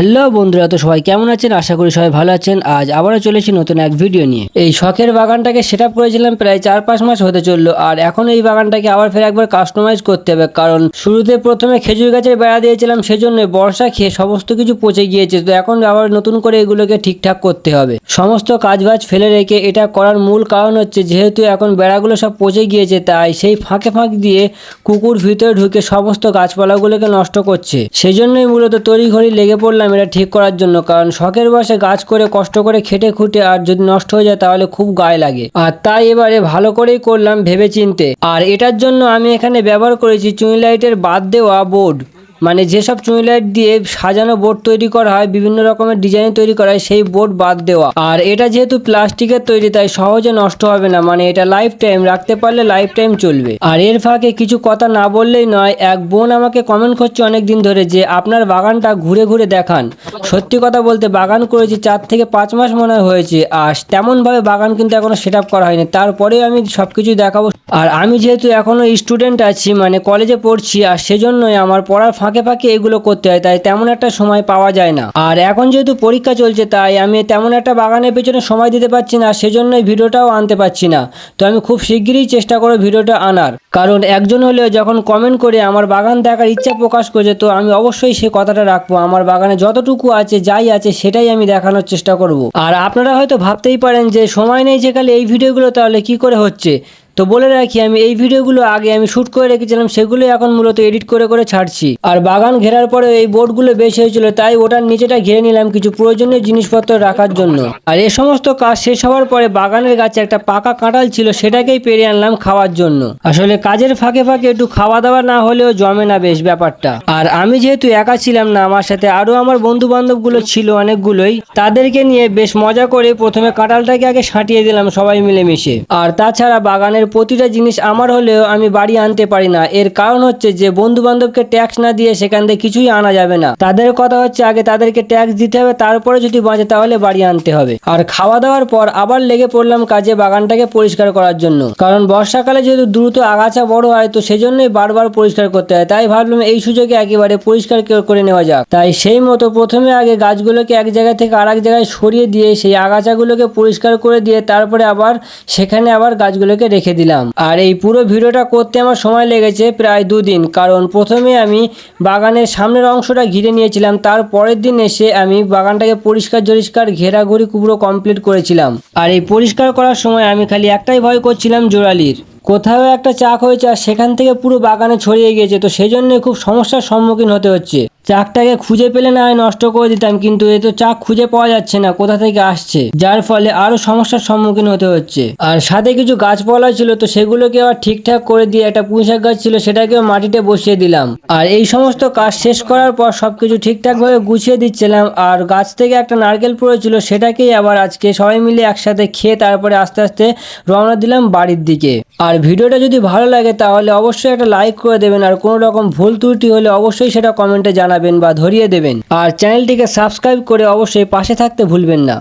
Hello বন্ধুরা, তো সবাই কেমন আছেন? আশা করি সবাই ভালো আছেন। আজ আবারও চলেছি নতুন এক ভিডিও নিয়ে। এই শখের বাগানটাকে সেট আপ করেছিলাম প্রায় চার পাঁচ মাস হতে চলল, আর এখন এই বাগানটাকে আবার ফের একবার কাস্টমাইজ করতে হবে, কারণ শুরুতে প্রথমে খেজুর গাছের বেড়া দিয়েছিলাম, সেজন্য বর্ষা খেয়ে সমস্ত কিছু পচে গিয়েছে, তো এখন আবার নতুন করে এগুলোকে ঠিকঠাক করতে হবে। সমস্ত কাজবাজ ফেলে রেখে এটা করার মূল কারণ হচ্ছে, যেহেতু এখন বেড়াগুলো সব পচে গিয়েছে, তাই সেই ফাঁকে ফাঁক দিয়ে কুকুর ভিতরে ঢুকে সমস্ত গাছপালাগুলোকে নষ্ট করছে। সেই জন্যই মূলত তড়িঘড়ি লেগে পড়লাম এটা ঠিক করার জন্য, কারণ শখের বসে গাছ করে, কষ্ট করে খেটে খুঁটে আর যদি নষ্ট হয়ে যায় তাহলে খুব গায়ে লাগে। আর তাই এবারে ভালো করেই করলাম ভেবে চিনতে আর এটার জন্য আমি এখানে ব্যবহার করেছি চুই লাইটের বাদ দেওয়া বোর্ড। মানে যেসব চুই লাইট দিয়ে সাজানো বোর্ড তৈরি করা হয়, বিভিন্ন রকমের ডিজাইন তৈরি করা হয়, সেই বোর্ড বাদ দেওয়া। আর এটা যেহেতু প্লাস্টিকের তৈরি, তাই সহজে নষ্ট হবে না। মানে এটা লাইফ টাইম রাখতে পারলে লাইফ টাইম চলবে। আর এর ফাঁকে কিছু কথা না বললেই নয়, এক বোন আমাকে কমেন্ট করছে অনেক দিন ধরে যে, আপনার বাগানটা ঘুরে ঘুরে দেখান। সত্যি কথা বলতে বাগান করেছি চার থেকে পাঁচ মাস মনে হয়েছে, আর তেমনভাবে বাগান কিন্তু এখনও সেট আপ করা হয়নি। তারপরেও আমি সব কিছু দেখাবো। আর আমি যেহেতু এখনও স্টুডেন্ট আছি মানে কলেজে পড়ছি, আর সেজন্যই আমার পড়ার ফাঁকে ফাঁকে এগুলো করতে হয়, তাই তেমন একটা সময় পাওয়া যায় না। আর এখন যেহেতু পরীক্ষা চলছে, তাই আমি তেমন একটা বাগানের পেছনে সময় দিতে পারছি না সেজন্যই ভিডিওটাও আনতে পারছি না। তো আমি খুব শিগগিরই চেষ্টা করব ভিডিওটা আনার। কারণ একজন হলেও যখন কমেন্ট করে আমার বাগান দেখার ইচ্ছা প্রকাশ করছে, তো আমি অবশ্যই সে কথাটা রাখব। আমার বাগানে যতটুকু আছে, যাই আছে, সেটাই আমি দেখানোর চেষ্টা করব। আর আপনারা হয়তো ভাবতেই পারেন যে, সময় নেই যে খালি এই ভিডিওগুলো, তাহলে কি করে হচ্ছে? তো বলে রাখি, আমি এই ভিডিওগুলো আগে আমি শ্যুট করে রেখেছিলাম সেগুলো এখন মূলত এডিট করে করে ছাড়ছি। আর বাগান ঘেরার পরে এই বোর্ডগুলো বেশি হয়েছিল, তাই ওটার নিচেটা ঘিরে নিলাম কিছু প্রয়োজনীয় জিনিসপত্র রাখার জন্য। আর এ সমস্ত কাজ শেষ হওয়ার পরে বাগানের গাছে একটা পাকা কাঁঠাল ছিল, সেটাকেই পেরে আনলাম খাওয়ার জন্য। আসলে কাজের ফাঁকে ফাঁকে একটু খাওয়া দাওয়া না হলেও জমে না বেশ ব্যাপারটা। আর আমি যেহেতু একা ছিলাম না, আমার সাথে আরও আমার বন্ধু বান্ধবগুলো ছিল অনেকগুলোই, তাদেরকে নিয়ে বেশ মজা করে প্রথমে কাঁঠালটাকে আগে সাঁটিয়ে দিলাম সবাই মিলেমিশে। আর তাছাড়া বাগানের প্রতিটা জিনিস আমার হলেও আমি বাড়ি আনতে পারি না। এর কারণ হচ্ছে যে বন্ধু বান্ধবকে ট্যাক্স না দিয়ে সেখান থেকে কিছুই আনা যাবে না। তাদের কথা হচ্ছে, আগে তাদেরকে ট্যাক্স দিতে হবে, তারপরে যদি বাঁচে তাহলে বাড়ি আনতে হবে। আর খাওয়া দাওয়ার পর আবার লেগে পড়লাম কাজে বাগানটাকে পরিষ্কার করার জন্য। কারণ বর্ষাকালে যেহেতু দ্রুত আগাছা বড় হয়, তো সেজন্যই বারবার পরিষ্কার করতে হয়। তাই ভাবলাম এই সুযোগে একেবারে পরিষ্কার করে- নেওয়া যাক। তাই সেই মতো প্রথমে আগে গাছগুলোকে এক জায়গা থেকে আরেক জায়গায় সরিয়ে দিয়ে সেই আগাছাগুলোকে পরিষ্কার করে দিয়ে তারপরে আবার সেখানে আবার গাছগুলোকে রেখে দিলাম। আর এই পুরো ভিডিওটা করতে আমার সময় লেগেছে প্রায় দুদিন, কারণ প্রথমে আমি বাগানের সামনের অংশটা ঘিরে নিয়েছিলাম, তার পরের দিন এসে আমি বাগানটাকে পরিষ্কার জরিষ্কার ঘেরাঘুরি পুরো কমপ্লিট করেছিলাম। আর এই পরিষ্কার করার সময় আমি খালি একটাই ভয় করছিলাম জোরালির। কোথাও একটা চাক হয়েছে আর সেখান থেকে পুরো বাগানে ছড়িয়ে গিয়েছে, তো সেই জন্য খুব সমস্যার সম্মুখীন হতে হচ্ছে। চাকটাকে খুঁজে পেলে না নষ্ট করে দিতাম, কিন্তু এ তো চাক খুঁজে পাওয়া যাচ্ছে না, কোথা থেকে আসছে? যার ফলে আরও সমস্যার সম্মুখীন হতে হচ্ছে। আর সাথে কিছু গাছপালা ছিল, তো সেগুলোকে আবার ঠিকঠাক করে দিয়ে একটা পুঁইশাক গাছ ছিল, সেটাকেও মাটিতে বসিয়ে দিলাম। আর এই সমস্ত কাজ শেষ করার পর সবকিছু ঠিকঠাক ভাবে গুছিয়ে দিচ্ছিলাম, আর গাছ থেকে একটা নারকেল পড়েছিল সেটাকেই আবার আজকে সবাই মিলে একসাথে খেয়ে তারপরে আস্তে আস্তে রওনা দিলাম বাড়ির দিকে। আর ভিডিওটা যদি ভালো লাগে তাহলে অবশ্যই একটা লাইক করে দেবেন আর কোনো রকম ভুল ত্রুটি হলে অবশ্যই সেটা কমেন্টে জানাবেন বা ধরিয়ে দেবেন। আর চ্যানেলটিকে সাবস্ক্রাইব করে অবশ্যই পাশে থাকতে ভুলবেন না।